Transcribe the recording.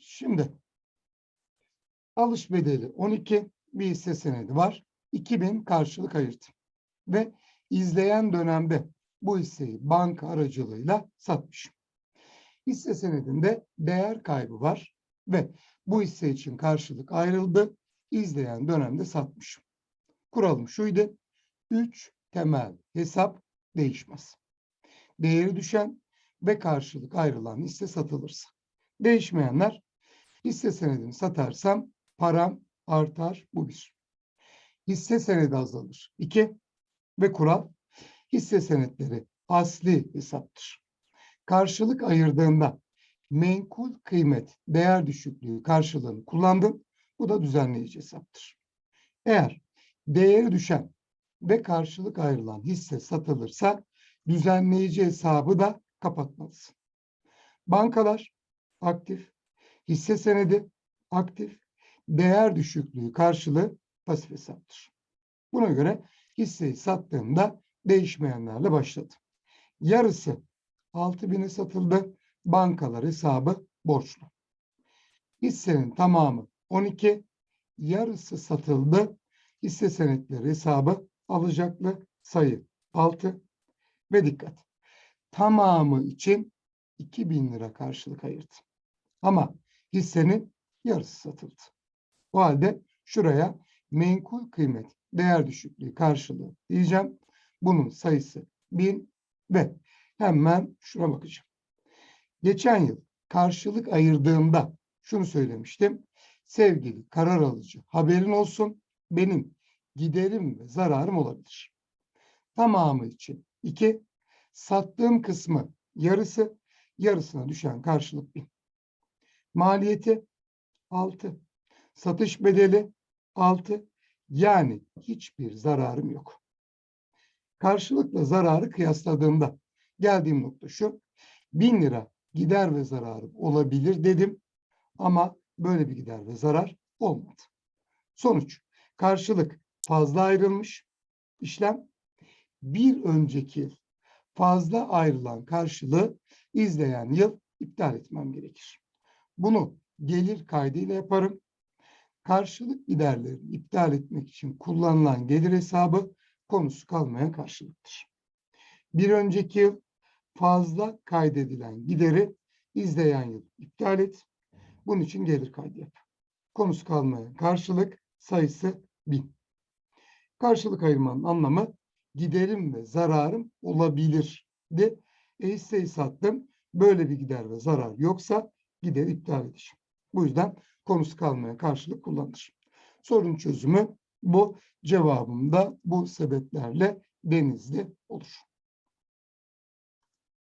Şimdi alış bedeli 12 bir hisse senedi var. 2000 karşılık ayırdım. Ve izleyen dönemde bu hisseyi banka aracılığıyla satmışım. Hisse senedinde değer kaybı var ve bu hisse için karşılık ayrıldı. İzleyen dönemde satmışım. Kuralım şuydu. 3 temel hesap değişmez. Değeri düşen ve karşılık ayrılan hisse satılırsa. Değişmeyenler hisse senedini satarsam param artar bu bir. Hisse senedi azalır. İki ve kural hisse senetleri asli hesaptır. Karşılık ayırdığında menkul kıymet değer düşüklüğü karşılığını kullandın. Bu da düzenleyici hesaptır. Eğer değeri düşen ve karşılık ayrılan hisse satılırsa düzenleyici hesabı da kapatmalısın. Bankalar aktif, hisse senedi aktif, değer düşüklüğü karşılığı pasif hesaptır. Buna göre hisseyi sattığımda değişmeyenlerle başladı. Yarısı 6000'e satıldı. Bankalar hesabı borçlu. Hissenin tamamı 12, yarısı satıldı. Hisse senetleri hesabı alacaklı sayı 6 ve dikkat. Tamamı için 2000 lira karşılık ayırdı. Ama hissenin yarısı satıldı. O halde şuraya menkul kıymet değer düşüklüğü karşılığı diyeceğim. Bunun sayısı 1000 ve hemen şuna bakacağım. Geçen yıl karşılık ayırdığımda şunu söylemiştim. Sevgili karar alıcı haberin olsun benim giderim ve zararım olabilir. Tamamı için 2, sattığım kısmı yarısı, yarısına düşen karşılık 1000. Maliyeti 6. Satış bedeli 6. Yani hiçbir zararım yok. Karşılıkla zararı kıyasladığımda geldiğim nokta şu. 1000 lira gider ve zararım olabilir dedim ama böyle bir gider ve zarar olmadı. Sonuç karşılık fazla ayrılmış işlem bir önceki fazla ayrılan karşılığı izleyen yıl iptal etmem gerekir. Bunu gelir kaydıyla yaparım. Karşılık giderlerini iptal etmek için kullanılan gelir hesabı konusu kalmayan karşılıktır. Bir önceki yıl fazla kaydedilen gideri izleyen yıl iptal et. Bunun için gelir kaydı yap. Konusu kalmayan karşılık sayısı 1000. Karşılık ayırmanın anlamı giderim ve zararım olabilir de e, hisseyi sattım. Böyle bir gider ve zarar yoksa gider iptal edeceğim. Bu yüzden konusu kalmayan karşılık kullanılır. Sorun çözümü bu. Cevabım da bu sebeplerle denizli olur.